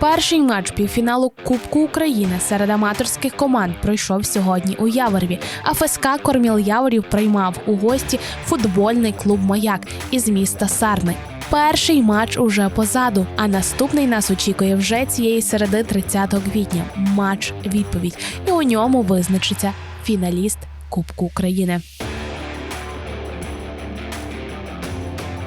Перший матч півфіналу Кубку України серед аматорських команд пройшов сьогодні у Яворові. А ФСК Корміл Яворів приймав у гості футбольний клуб Маяк із міста Сарни. Перший матч уже позаду, а наступний нас очікує вже цієї середи 30 квітня. Матч відповідь, і у ньому визначиться фіналіст Кубку України.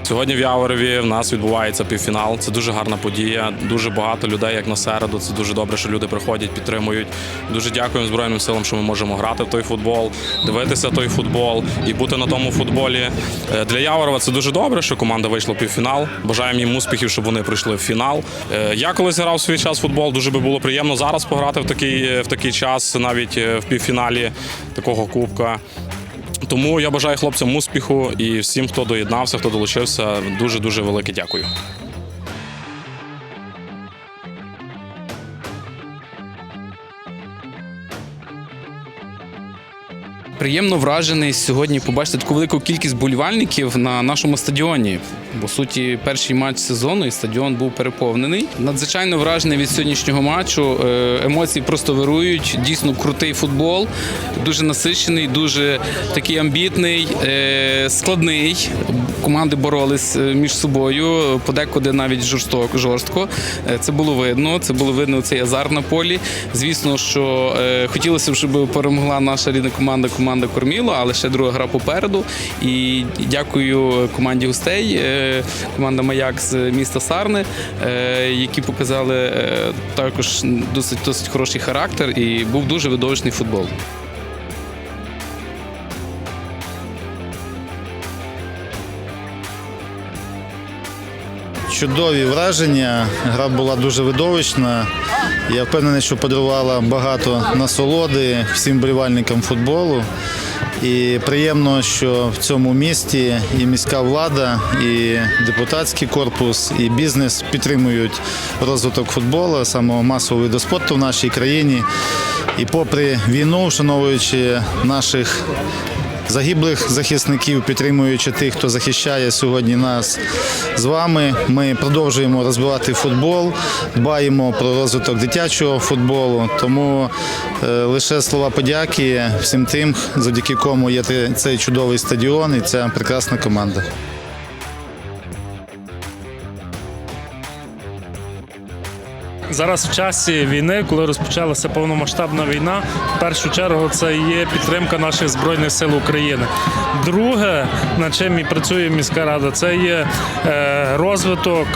Сьогодні в Яворові в нас відбувається півфінал. Це дуже гарна подія. Дуже багато людей, як на середу. Це дуже добре, що люди приходять, підтримують. Дуже дякуємо Збройним силам, що ми можемо грати в той футбол, дивитися той футбол і бути на тому футболі. Е, Для Яворова це дуже добре, що команда вийшла в півфінал. Бажаємо їм успіхів, щоб вони пройшли в фінал. Е, Я колись грав свій час в футбол. Дуже би було приємно зараз пограти в такий, в такий час, навіть е, в півфіналі такого кубка. Тому я бажаю хлопцям успіху і всім, хто доєднався, хто долучився, дуже дуже велике дякую. Приємно вражений сьогодні побачити таку велику кількість болівальників на нашому стадіоні. По суті, перший матч сезону і стадіон був переповнений. Надзвичайно вражений від сьогоднішнього матчу. Е, Емоції просто вирують. Дійсно крутий футбол, дуже насичений, дуже такий амбітний, е, складний. Команди боролись е, між собою, подекуди навіть жорстоко жорстко. Це було видно. Це було видно цей азарт на полі. Звісно, що хотілося б, щоб перемогла наша рідна команда, команда Корміло, але ще друга гра попереду. І дякую команді гостей, е, команда Маяк з міста Сарни, е, які показали е, також досить досить хороший характер і був дуже видовищний футбол. Чудові враження. Гра була дуже видовищна. Я впевнений, що подарувала багато насолоди всім болівальникам футболу. І приємно, що в цьому місті і міська влада, і депутатський корпус, і бізнес підтримують розвиток футболу, самого масового виду спорту в нашій країні. І попри війну, вшановуючи наших загиблих захисників, підтримуючи тих, хто захищає сьогодні нас з вами. Ми продовжуємо розвивати футбол, дбаємо про розвиток дитячого футболу. Тому е, лише слова подяки всім тим, завдяки кому є цей чудовий стадіон і ця прекрасна команда. Зараз в часі війни, коли розпочалася повномасштабна війна, в першу чергу це є підтримка наших збройних сил України. Друге, над чим і працює міська рада, це є е, розвиток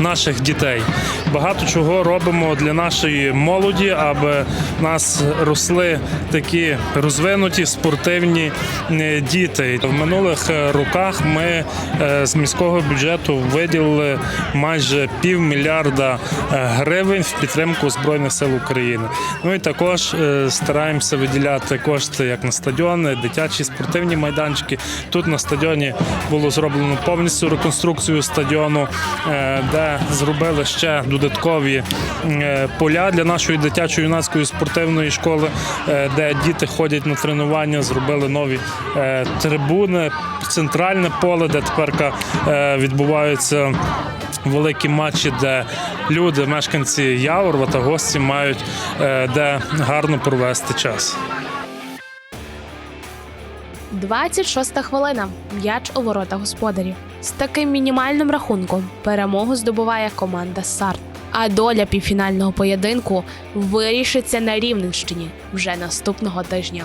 наших дітей. Багато чого робимо для нашої молоді, аби в нас росли такі розвинуті спортивні е, діти. В минулих роках ми е, з міського бюджету виділили майже півмільярда гривень в підтримку збройних сил України. Ну і також е, стараємося виділяти кошти як на стадіони, дитячі спортивні майданчики. Тут на стадіоні було зроблено повністю реконструкцію стадіону, е, де зробили ще додаткові е, поля для нашої дитячо-юнацької спортивної школи, де діти ходять на тренування, зробили нові трибуни, центральне поле, де тепер відбуваються великі матчі, де люди, мешканці Яворова та гості мають е, де гарно провести час. 26 хвилина. М'яч у ворота господарів. З таким мінімальним рахунком перемогу здобуває команда Сарт. А доля півфінального поєдинку вирішиться на Рівненщині вже наступного тижня.